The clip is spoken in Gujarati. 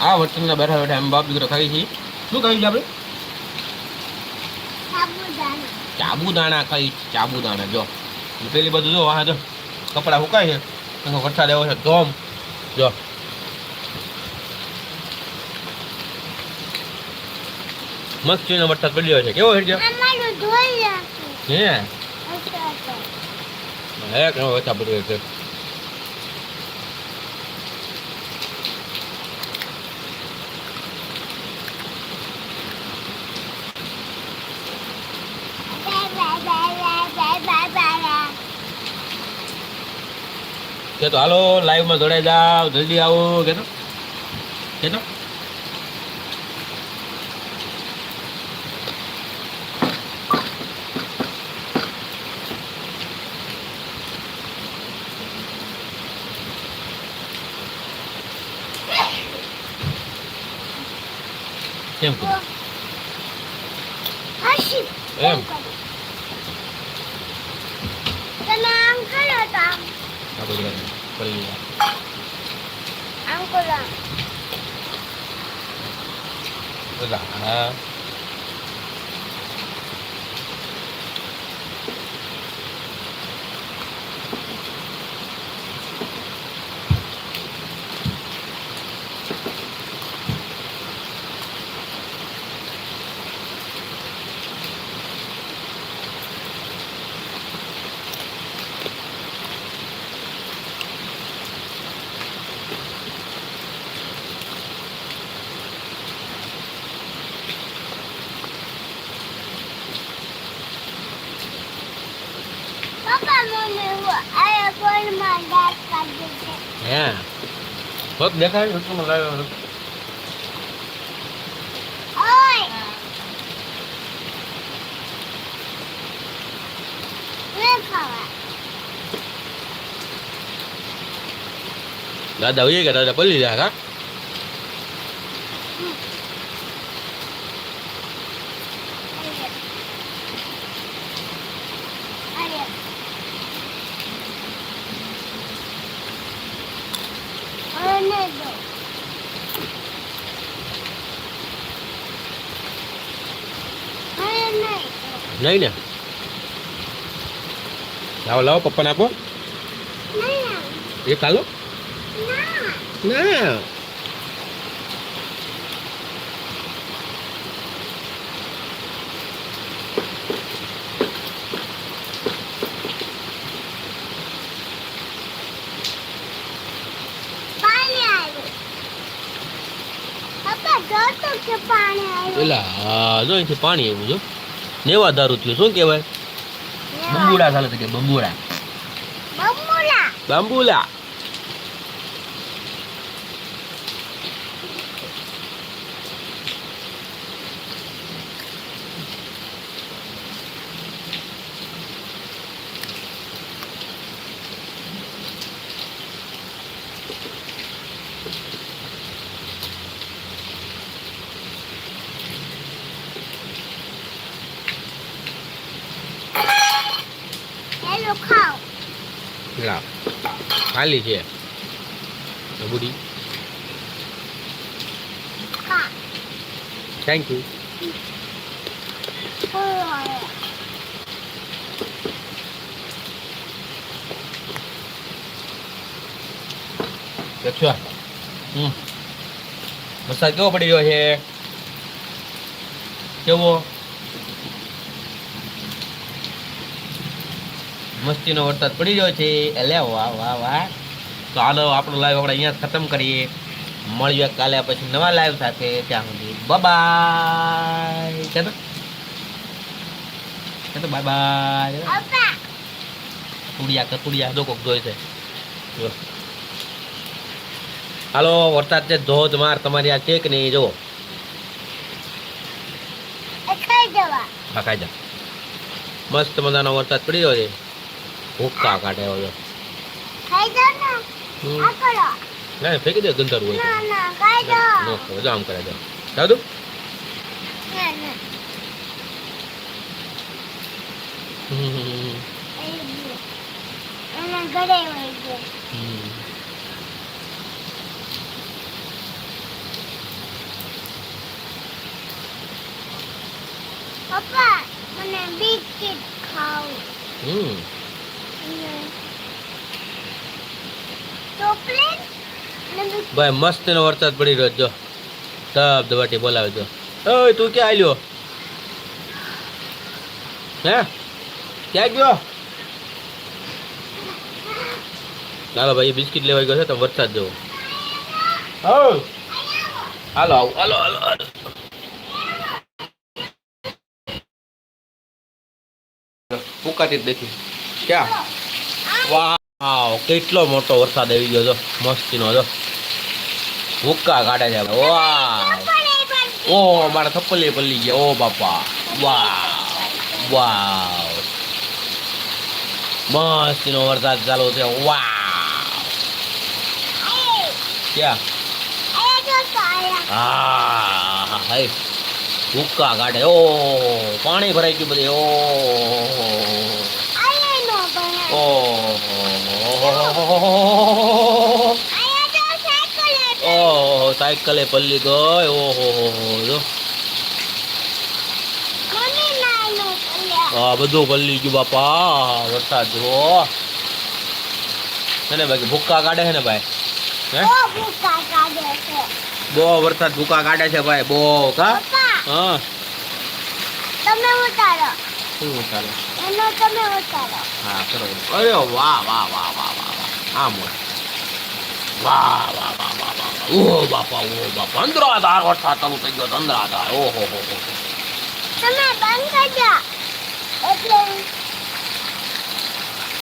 આ વચનના બેઠા બેઠા એમ બાપ દીકરો ખાઈ છીએ શું ખાઈ છે આપણે? સાબુદાણા ચાબુદાણા ખાઈ ચાબુદાણા જો. પેલી બધું જો હા જો. કપડાં સુકાય છે. એનો વરસાદ આવ્યો છે ધોમ. જો. મસ્ત છે વરસાદ પડ્યો છે. કેવો હેડ છે ધોઈ હે? કેવો વરસાદ પડ્યો છે bye bye bye bye bye bye bye કે તો હાલો લાઈવમાં જોડાઈ જાવ જલ્દી આવો કે તો કે તો કેમ કીધું હસી એમ. તમે આમ કરો તો આમ આ. આમ કરો બધા હા મને આ ફોનમાં દાંત કાઢી છે હે પગ દેખાય યુટ્યુબમાં લાવ્યો ઓય લે ખાવા દાદા હોઈએ કે દાદા પલ્લી જાય કા અરે અને દો અને નહીં ને લાવો લાવો પપ્પાને આપો. એ ખાલો? ના ના પાણી આવ્યું પપ્પા જો તો કે પાણી આવ્યું પેલા હા જો અહીંથી પાણી આવ્યું જો નેવા દારૂ થયું શું કહેવાય? બંબુડા ચાલે કે બંબુડા. กับข้าวหลับขายเลยเชียตัวบุรี thank you อร่อยอะเด็ดชัวอืมมันใส่ก็พอดีเลยเชียเจ้าวัว મસ્તીનો વરસાદ પડી રહ્યો છે. એટલે વાહ વાહ વાહ. તો હાલો આપણો લાઈવ આપણે અહીંયા ખતમ કરીએ. મળીએ કાલે પછી નવા લાઈવ સાથે. ત્યાં સુધી બાય છે તો બાય બાય કુડિયા કતુડિયા કતુડિયા કોક જોઈ છે. હાલો વરસાદ છે ધોધમાર તમારી આ છે કે નહીં જો એ ખાઈ જવા. મસ્ત મજાનો વરસાદ પડી રહ્યો છે. ભૂકા કાઢે ઓલો ના ફેંકી દે ગંદર હોય નો કરો આમ કરે જાઓ દાદુ પપ્પા મને બિસ્કિટ ખાવું હમ ભાઈ મસ્ત એનો વરસાદ પડી રહ્યો જો. ધબ ધબાટી બોલાવે જો ઓય, તું ક્યાં આવ્યો હે? ક્યાં ગયો? ચાલો ભાઈ બિસ્કિટ લેવા ગયો છે, તો વરસાદ જવો. હાલો હાલો હાલો હાલો. ફૂકાતી જ દેખી ક્યાં? વાવ, કેટલો મોટો વરસાદ આવી ગયો જો, મસ્તીનો જો. ભૂક્કા કાઢે છે. વાહ ઓ, મારા થપ્પલી પલ્લી ગયા. ઓ બાપા. વાવ. વાવ. મસ્તીનો વરસાદ ચાલુ છે વાવ. ક્યાં? હા હા. ભૂક્કા કાઢે. ઓ, પાણી ભરાઈ ગયું બધે. ઓ. ઓ ઓ સાયકલે પલ્લી ગઈ ઓહો જો. હા બધું પલ્લી ગયું બાપા. વરસાદ જુઓ. છે ને બાકી ભૂક્કા કાઢે છે ને ભાઈ? હે? બહુ વરસાદ ભૂકા કાઢે છે ભાઈ બહુ. કા? હા. તમે ઉતારો. શું ચાલે એનો તમે ઉતારો. હા કરો. અરે વાહ વાહ વાહ વાહ વાહ વાહ. આમ હોય વાહ વાહ વાહ વાહ વાહ ઓહો બાપા ઓહો બાપા. અંદરાધાર વર્ષા ચાલુ થઈ ગયો અંદરાધાર ઓહો હો હો તમે બંધ કરજો એટલે